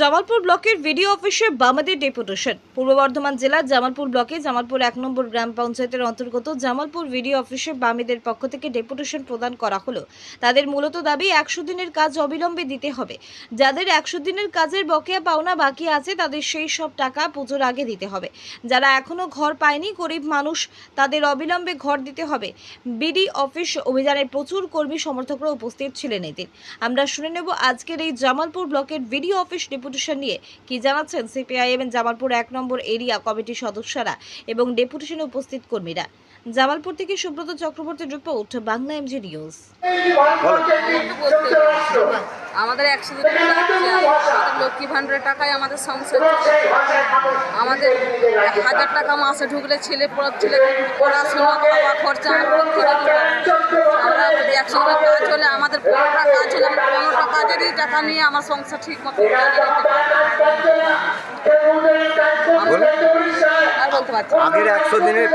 জামালপুর ব্লকের ভিডিও অফিসে বামাদের ডেপুটেশন পূর্ব বর্ধমান জেলার জামালপুর ব্লকে জামালপুর এক নম্বর গ্রাম পঞ্চায়েতের অন্তর্গত জামালপুর ভিডিও অফিসে বামেদের পক্ষ থেকে ডেপুটেশন প্রদান করা হলো। তাদের মূলত দাবি, একশো দিনের কাজ অবিলম্বে দিতে হবে। যাদের একশো দিনের কাজের বকেয়া পাওনা বাকি আছে, তাদের সেই সব টাকা পুজোর আগে দিতে হবে। যারা এখনও ঘর পায়নি, গরিব মানুষ, তাদের অবিলম্বে ঘর দিতে হবে। বিডি অফিস অভিযানের প্রচুর কর্মী সমর্থকরা উপস্থিত ছিলেন এদিন। আমরা শুনে নেব আজকের এই জামালপুর ব্লকের ভিডিও অফিস ডেপুটেশন নিয়ে। কি জানাচ্ছেন? সিপিআইএম জামালপুর এক নম্বর এরিয়া কমিটির সদস্যরা এবং ডেপুটেশনে উপস্থিত কর্মীরা। জামালপুর থেকে সুব্রত চক্রবর্তীর রিপোর্ট, বাংলা এমজি নিউজ। আমাদের একশো লক্ষ্মী ভাণ্ডারের টাকায় আমাদের সংসার আমাদের হাজার টাকা মাসে ঢুকলে ছেলে ছেলে পড়াশোনা খরচা। আমরা একশো কাজ হলে আমাদের পনেরোটা কাজ হলে আমরা কাজেরই টাকা নিয়ে আমার সংসার ঠিক মতো আর বলতে পারছি। আগের একশো দিনের